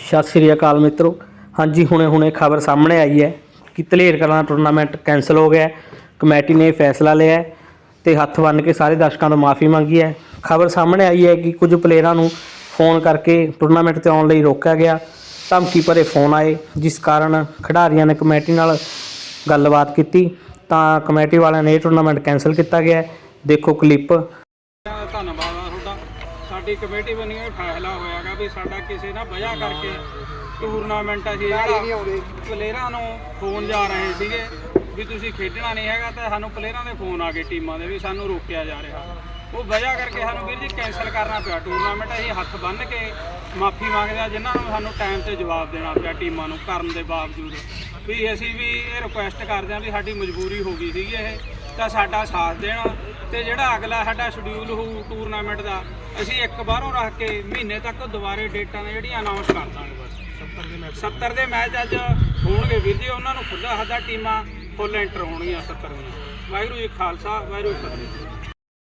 ਸਤਿ ਸ੍ਰੀ ਅਕਾਲ ਮਿੱਤਰੋ। ਹਾਂਜੀ, ਹੁਣੇ ਹੁਣੇ ਖਬਰ ਸਾਹਮਣੇ ਆਈ ਹੈ ਕਿ ਧਲੇਰ ਕਲਾਂ ਟੂਰਨਾਮੈਂਟ ਕੈਨਸਲ ਹੋ ਗਿਆ ਕਮੇਟੀ ਨੇ ਇਹ ਫੈਸਲਾ ਲਿਆ ਹੈ ਤੇ ਹੱਥ ਬੰਨ੍ਹ ਕੇ ਸਾਰੇ ਦਰਸ਼ਕਾਂ ਤੋਂ ਮਾਫੀ ਮੰਗੀ ਹੈ। ਖਬਰ ਸਾਹਮਣੇ ਆਈ ਹੈ ਕਿ ਕੁਝ ਪਲੇਅਰਾਂ ਨੂੰ ਫੋਨ ਕਰਕੇ ਟੂਰਨਾਮੈਂਟ ਤੇ ਆਉਣ ਲਈ ਰੋਕਿਆ ਗਿਆ। ਧਮਕੀ ਭਰੇ ਫੋਨ ਆਏ, ਜਿਸ ਕਾਰਨ ਖਿਡਾਰੀਆਂ ਨੇ ਕਮੇਟੀ ਨਾਲ ਗੱਲਬਾਤ ਕੀਤੀ। ਤਾਂ ਕਮੇਟੀ ਵਾਲਿਆਂ ਨੇ ਇਹ ਟੂਰਨਾਮੈਂਟ ਕੈਨਸਲ ਕੀਤਾ ਗਿਆ ਦੇਖੋ ਕਲਿੱਪ ਧੰਨਵਾਦ ਤੁਹਾਡਾ। ਸਾਡੀ ਕਮੇਟੀ ਬਣੀ ਇਹ ਫੈਸਲਾ ਹੋਇਆਗਾ ਵੀ ਸਾਡਾ ਕਿਸੇ ਨਾ ਵਜ੍ਹਾ ਕਰਕੇ ਟੂਰਨਾਮੈਂਟ ਅਸੀਂ ਜਿਹੜਾ ਪਲੇਅਰਾਂ ਨੂੰ ਫੋਨ ਜਾ ਰਹੇ ਸੀਗੇ ਵੀ ਤੁਸੀਂ ਖੇਡਣਾ ਨਹੀਂ ਹੈਗਾ ਤਾਂ ਸਾਨੂੰ ਪਲੇਅਰਾਂ ਦੇ ਫੋਨ ਆ ਗਏ ਟੀਮਾਂ ਦੇ ਵੀ ਸਾਨੂੰ ਰੋਕਿਆ ਜਾ ਰਿਹਾ। ਉਹ ਵਜ੍ਹਾ ਕਰਕੇ ਸਾਨੂੰ ਵੀਰ ਜੀ ਕੈਨਸਲ ਕਰਨਾ ਪਿਆ ਟੂਰਨਾਮੈਂਟ ਅਸੀਂ ਹੱਥ ਬੰਨ੍ਹ ਕੇ ਮਾਫੀ ਮੰਗਦੇ ਆ ਜਿਨ੍ਹਾਂ ਨੂੰ ਸਾਨੂੰ ਟਾਈਮ ਤੇ ਜਵਾਬ ਦੇਣਾ ਪਿਆ ਟੀਮਾਂ ਨੂੰ ਕਰਨ ਦੇ ਬਾਵਜੂਦ। ਵੀ ਅਸੀਂ ਵੀ ਇਹ ਰਿਕੁਐਸਟ ਕਰਦੇ ਹਾਂ ਵੀ ਸਾਡੀ ਮਜਬੂਰੀ ਹੋ ਗਈ ਸੀਗੀ ਇਹ। ਤਾਂ ਸਾਡਾ ਸਾਥ ਦੇਣਾ ਤੇ ਜਿਹੜਾ ਅਗਲਾ ਸਾਡਾ ਸ਼ਡਿਊਲ ਹੋਊ ਟੂਰਨਾਮੈਂਟ ਦਾ ਅਸੀਂ ਇੱਕ ਬਾਹਰੋਂ ਰੱਖ ਕੇ ਮਹੀਨੇ ਤੱਕ ਦੁਬਾਰੇ ਡੇਟਾਂ ਨੇ ਜਿਹੜੀਆਂ ਅਨਾਉਂਸ ਕਰ ਦਾਂਗੇ ਬਸ। 70 ਦੇ ਮੈਚ ਅੱਜ ਹੋਣਗੇ ਵੀਰ ਜੀ ਉਹਨਾਂ ਨੂੰ ਖੁੱਲਾ ਹੱਦਾ ਟੀਮਾਂ ਫੁੱਲ ਐਂਟਰ ਹੋਣਗੀਆਂ 70 ਦੀਆਂ। ਵਾਹਿਗੁਰੂ ਜੀ ਖਾਲਸਾ ਵਾਹਿਗੁਰੂ ਜੀ ਫਤਿਹ।